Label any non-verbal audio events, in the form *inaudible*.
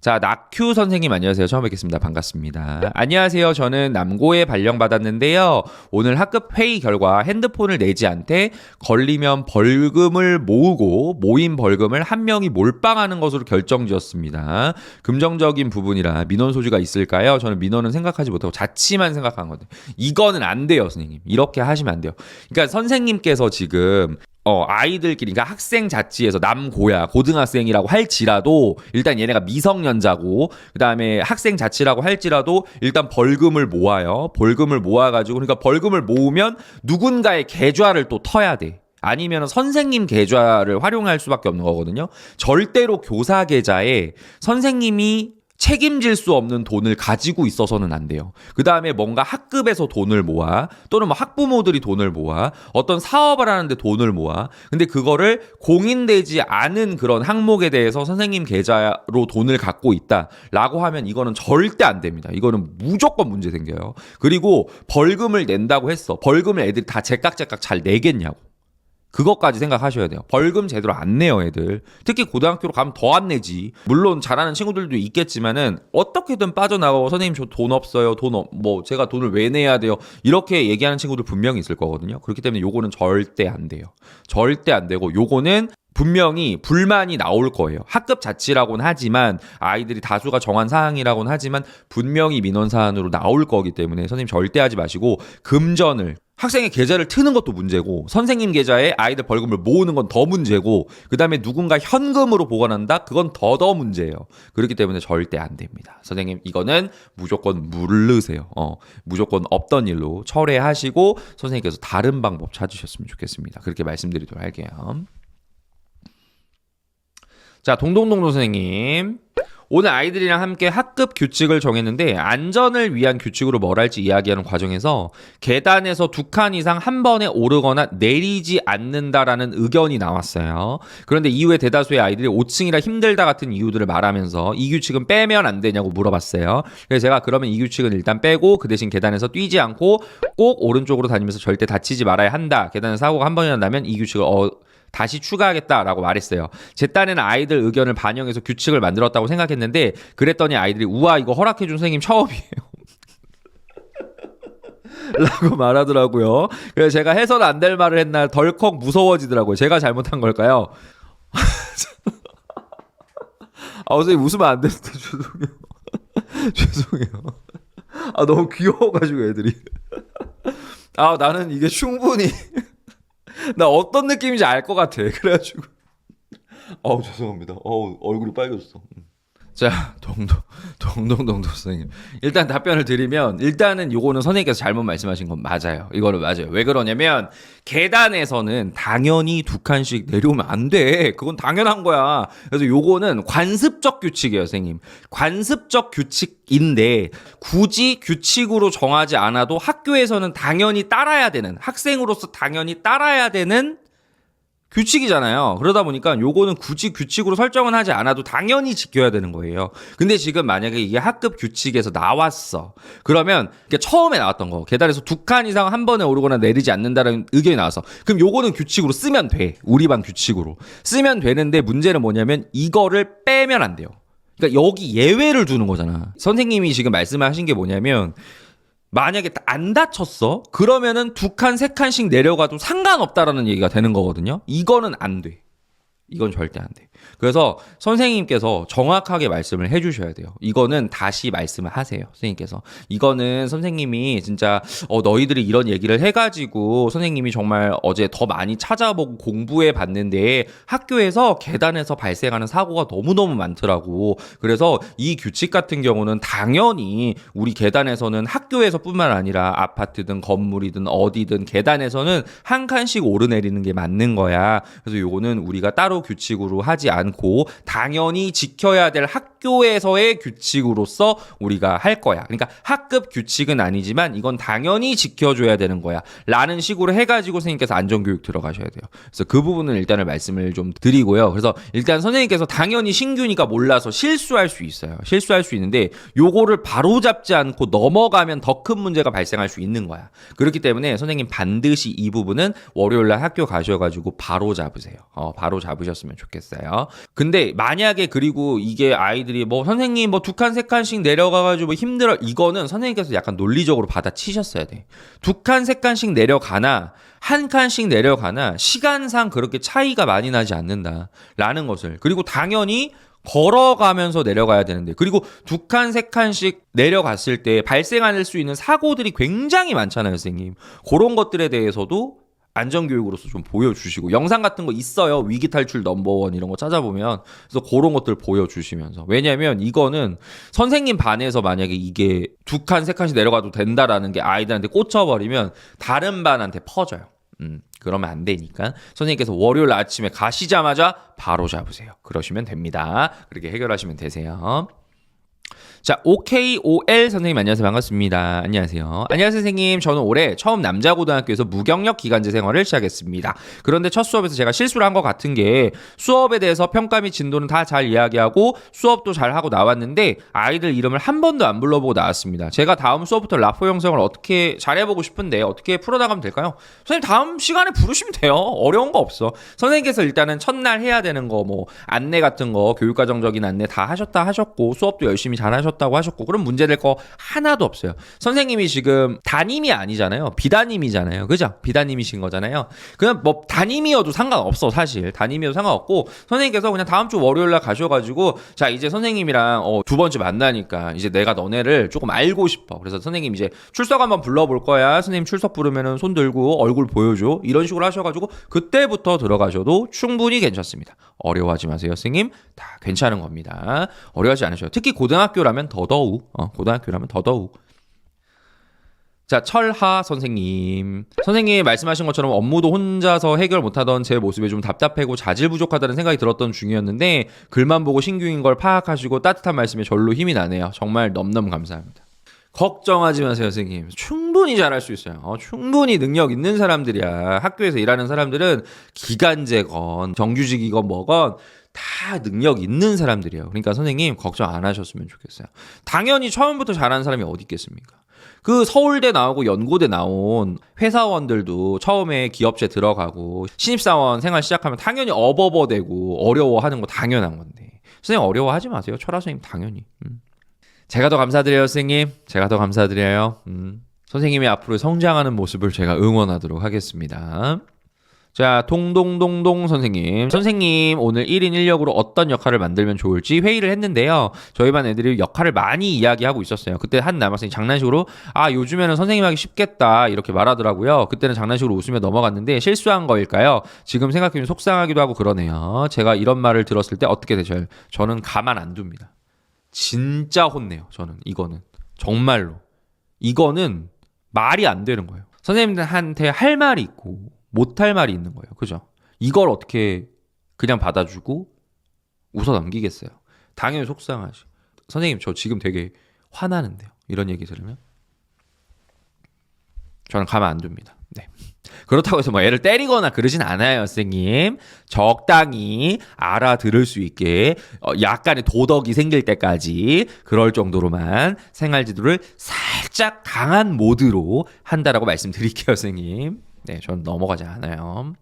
자, 낙큐 선생님 안녕하세요. 처음 뵙겠습니다. 반갑습니다. 안녕하세요. 저는 남고에 발령받았는데요. 오늘 학급 회의 결과 핸드폰을 내지 않되 걸리면 벌금을 모으고 모인 벌금을 한 명이 몰빵하는 것으로 결정지었습니다. 긍정적인 부분이라 민원 소지가 있을까요? 저는 민원은 생각하지 못하고 자치만 생각한 거든요. 이거는 안 돼요, 선생님. 이렇게 하시면 안 돼요. 그러니까 선생님께서 지금 어, 아이들끼리, 그러니까 학생 자치에서 남고야, 고등학생이라고 할지라도, 일단 얘네가 미성년자고, 그 다음에 학생 자치라고 할지라도, 일단 벌금을 모아요. 벌금을 모아가지고, 그러니까 벌금을 모으면 누군가의 계좌를 또 터야 돼. 아니면 선생님 계좌를 활용할 수밖에 없는 거거든요. 절대로 교사 계좌에 선생님이 책임질 수 없는 돈을 가지고 있어서는 안 돼요. 그 다음에 뭔가 학급에서 돈을 모아, 또는 뭐 학부모들이 돈을 모아, 어떤 사업을 하는데 돈을 모아. 근데 그거를 공인되지 않은 그런 항목에 대해서 선생님 계좌로 돈을 갖고 있다라고 하면 이거는 절대 안 됩니다. 이거는 무조건 문제 생겨요. 그리고 벌금을 낸다고 했어. 벌금을 애들이 다 제깍제깍 잘 내겠냐고. 그것까지 생각하셔야 돼요. 벌금 제대로 안 내요, 애들. 특히 고등학교로 가면 더 안 내지. 물론 잘하는 친구들도 있겠지만은 어떻게든 빠져나가고 선생님 저 돈 없어요. 돈 없, 뭐 제가 돈을 왜 내야 돼요? 이렇게 얘기하는 친구들 분명히 있을 거거든요. 그렇기 때문에 요거는 절대 안 돼요. 절대 안 되고 요거는 분명히 불만이 나올 거예요. 학급 자치라고는 하지만 아이들이 다수가 정한 사항이라고는 하지만 분명히 민원 사안으로 나올 거기 때문에 선생님 절대 하지 마시고 금전을 학생의 계좌를 트는 것도 문제고 선생님 계좌에 아이들 벌금을 모으는 건 더 문제고 그다음에 누군가 현금으로 보관한다 그건 더더 문제예요. 그렇기 때문에 절대 안 됩니다. 선생님 이거는 무조건 물르세요. 어, 무조건 없던 일로 철회하시고 선생님께서 다른 방법 찾으셨으면 좋겠습니다. 그렇게 말씀드리도록 할게요. 자, 동동동동 선생님. 오늘 아이들이랑 함께 학급 규칙을 정했는데 안전을 위한 규칙으로 뭘 할지 이야기하는 과정에서 계단에서 두 칸 이상 한 번에 오르거나 내리지 않는다라는 의견이 나왔어요. 그런데 이후에 대다수의 아이들이 5층이라 힘들다 같은 이유들을 말하면서 이 규칙은 빼면 안 되냐고 물어봤어요. 그래서 제가 그러면 이 규칙은 일단 빼고 그 대신 계단에서 뛰지 않고 꼭 오른쪽으로 다니면서 절대 다치지 말아야 한다. 계단에 사고가 한 번이나 나면 이 규칙을 어 다시 추가하겠다라고 말했어요. 제 딴에는 아이들 의견을 반영해서 규칙을 만들었다고 생각했는데 그랬더니 아이들이 우와 이거 허락해준 선생님 처음이에요. *laughs* 라고 말하더라고요. 그래서 제가 해서는 안될 말을 했나 덜컥 무서워지더라고요. 제가 잘못한 걸까요? *laughs* 아, 선생님 웃으면 안 되는데 *laughs* 죄송해요. 죄송해요. 아, 너무 귀여워가지고 애들이. 아, 나는 이게 충분히 나 어떤 느낌인지 알 것 같아. *laughs* 그래가지고. 어우, 죄송합니다. 어우, 얼굴이 빨개졌어. 자, *laughs* 동동, 동동 동동 선생님. 일단 답변을 드리면, 일단은 요거는 선생님께서 잘못 말씀하신 건 맞아요. 이거는 맞아요. 왜 그러냐면, 계단에서는 당연히 두 칸씩 내려오면 안 돼. 그건 당연한 거야. 그래서 요거는 관습적 규칙이에요, 선생님. 관습적 규칙인데, 굳이 규칙으로 정하지 않아도 학교에서는 당연히 따라야 되는, 학생으로서 당연히 따라야 되는 규칙이잖아요. 그러다 보니까 요거는 굳이 규칙으로 설정은 하지 않아도 당연히 지켜야 되는 거예요. 근데 지금 만약에 이게 학급 규칙에서 나왔어. 그러면 처음에 나왔던 거 계단에서 두 칸 이상 한 번에 오르거나 내리지 않는다는 의견이 나와서 그럼 요거는 규칙으로 쓰면 돼. 우리 반 규칙으로 쓰면 되는데 문제는 뭐냐면 이거를 빼면 안 돼요. 그러니까 여기 예외를 두는 거잖아. 선생님이 지금 말씀하신 게 뭐냐면 만약에 안 다쳤어? 그러면은 두 칸, 세 칸씩 내려가도 상관없다라는 얘기가 되는 거거든요. 이거는 안 돼. 이건 절대 안 돼. 그래서 선생님께서 정확하게 말씀을 해주셔야 돼요. 이거는 다시 말씀을 하세요. 선생님께서. 이거는 선생님이 진짜, 어, 너희들이 이런 얘기를 해가지고 선생님이 정말 어제 더 많이 찾아보고 공부해 봤는데 학교에서 계단에서 발생하는 사고가 너무너무 많더라고. 그래서 이 규칙 같은 경우는 당연히 우리 계단에서는 학교에서 뿐만 아니라 아파트든 건물이든 어디든 계단에서는 한 칸씩 오르내리는 게 맞는 거야. 그래서 요거는 우리가 규칙으로 하지 않고 당연히 지켜야 될 학교에서의 규칙으로서 우리가 할 거야. 그러니까 학급 규칙은 아니지만 이건 당연히 지켜줘야 되는 거야. 라는 식으로 해가지고 선생님께서 안전교육 들어가셔야 돼요. 그래서 그 부분은 일단은 말씀을 좀 드리고요. 그래서 일단 선생님께서 당연히 신규니까 몰라서 실수할 수 있어요. 실수할 수 있는데 요거를 바로 잡지 않고 넘어가면 더 큰 문제가 발생할 수 있는 거야. 그렇기 때문에 선생님 반드시 이 부분은 월요일 날 학교 가셔가지고 바로 잡으세요. 어, 바로 잡으셔 않으셨으면 좋겠어요. 근데 만약에 그리고 이게 아이들이 뭐 선생님 뭐 두 칸 세 칸씩 내려가가지고 뭐 힘들어 이거는 선생님께서 약간 논리적으로 받아치셨어야 돼. 두 칸 세 칸씩 내려가나 한 칸씩 내려가나 시간상 그렇게 차이가 많이 나지 않는다라는 것을 그리고 당연히 걸어가면서 내려가야 되는데 그리고 두 칸 세 칸씩 내려갔을 때 발생할 수 있는 사고들이 굉장히 많잖아요 선생님 그런 것들에 대해서도 안전교육으로서 좀 보여주시고 영상 같은 거 있어요 위기 탈출 넘버원 이런 거 찾아보면 그래서 그런 것들 보여주시면서 왜냐하면 이거는 선생님 반에서 만약에 이게 두 칸 세 칸씩 내려가도 된다라는 게 아이들한테 꽂혀버리면 다른 반한테 퍼져요 음, 그러면 안 되니까 선생님께서 월요일 아침에 가시자마자 바로 잡으세요. 그러시면 됩니다. 그렇게 해결하시면 되세요. 자, OKOL 선생님 안녕하세요. 반갑습니다. 안녕하세요. 안녕하세요, 선생님. 저는 올해 처음 남자 고등학교에서 무경력 기간제 생활을 시작했습니다. 그런데 첫 수업에서 제가 실수를 한 것 같은 게 수업에 대해서 평가 및 진도는 다 잘 이야기하고 수업도 잘 하고 나왔는데 아이들 이름을 한 번도 안 불러보고 나왔습니다. 제가 다음 수업부터 라포 형성을 어떻게 잘해보고 싶은데 어떻게 풀어나가면 될까요? 선생님 다음 시간에 부르시면 돼요. 어려운 거 없어. 선생님께서 일단은 첫날 해야 되는 거 뭐 안내 같은 거 교육과정적인 안내 다 하셨다 하셨고 수업도 열심히 잘 하셨 다고 하셨고 그럼 문제될 거 하나도 없어요. 선생님이 지금 담임이 아니잖아요. 비담임이잖아요. 그죠? 비담임이신 거잖아요. 그냥 뭐 담임이어도 상관없어 사실. 담임이어도 상관없고 선생님께서 그냥 다음 주 월요일 날 가셔가지고 자 이제 선생님이랑 어, 두 번째 만나니까 이제 내가 너네를 조금 알고 싶어. 그래서 선생님 이제 출석 한번 불러볼 거야. 선생님 출석 부르면은 손 들고 얼굴 보여줘. 이런 식으로 하셔가지고 그때부터 들어가셔도 충분히 괜찮습니다. 어려워하지 마세요, 선생님. 다 괜찮은 겁니다. 어려워하지 않으셔요. 특히 고등학교라면 더더욱, 어, 고등학교라면 더더욱. 자, 철하 선생님. 선생님이 말씀하신 것처럼 업무도 혼자서 해결 못하던 제 모습에 좀 답답하고 자질 부족하다는 생각이 들었던 중이었는데 글만 보고 신규인 걸 파악하시고 따뜻한 말씀에 절로 힘이 나네요. 정말 넘넘 감사합니다. 걱정하지 마세요, 선생님. 충분히 잘할 수 있어요. 어, 충분히 능력 있는 사람들이야. 학교에서 일하는 사람들은 기간제건 정규직이건 뭐건 다 능력 있는 사람들이에요. 그러니까 선생님 걱정 안 하셨으면 좋겠어요. 당연히 처음부터 잘하는 사람이 어디 있겠습니까? 그 서울대 나오고 연고대 나온 회사원들도 처음에 기업체 들어가고 신입사원 생활 시작하면 당연히 어버버되고 어려워하는 거 당연한 건데 선생님 어려워하지 마세요. 철학 선생님 당연히. 음. 제가 더 감사드려요, 선생님. 제가 더 감사드려요. 음. 선생님이 앞으로 성장하는 모습을 제가 응원하도록 하겠습니다. 자, 동동동동 선생님. 선생님, 오늘 1인 1역으로 어떤 역할을 만들면 좋을지 회의를 했는데요. 저희 반 애들이 역할을 많이 이야기하고 있었어요. 그때 한 남학생이 장난식으로, 아, 요즘에는 선생님 하기 쉽겠다. 이렇게 말하더라고요. 그때는 장난식으로 웃으며 넘어갔는데 실수한 거일까요? 지금 생각해보면 속상하기도 하고 그러네요. 제가 이런 말을 들었을 때 어떻게 되셔요? 저는 가만 안 둡니다. 진짜 혼내요. 저는 이거는 정말로 이거는 말이 안 되는 거예요. 선생님들한테 할 말이 있고 못할 말이 있는 거예요. 그죠? 이걸 어떻게 그냥 받아주고 웃어 넘기겠어요. 당연히 속상하지. 선생님 저 지금 되게 화나는데요. 이런 얘기 들으면 저는 가만 안 둡니다. 네. 그렇다고 해서 뭐 애를 때리거나 그러진 않아요, 선생님. 적당히 알아들을 수 있게 어, 약간의 도덕이 생길 때까지 그럴 정도로만 생활 지도를 살짝 강한 모드로 한다라고 말씀드릴게요, 선생님. 네, 저는 넘어가지 않아요.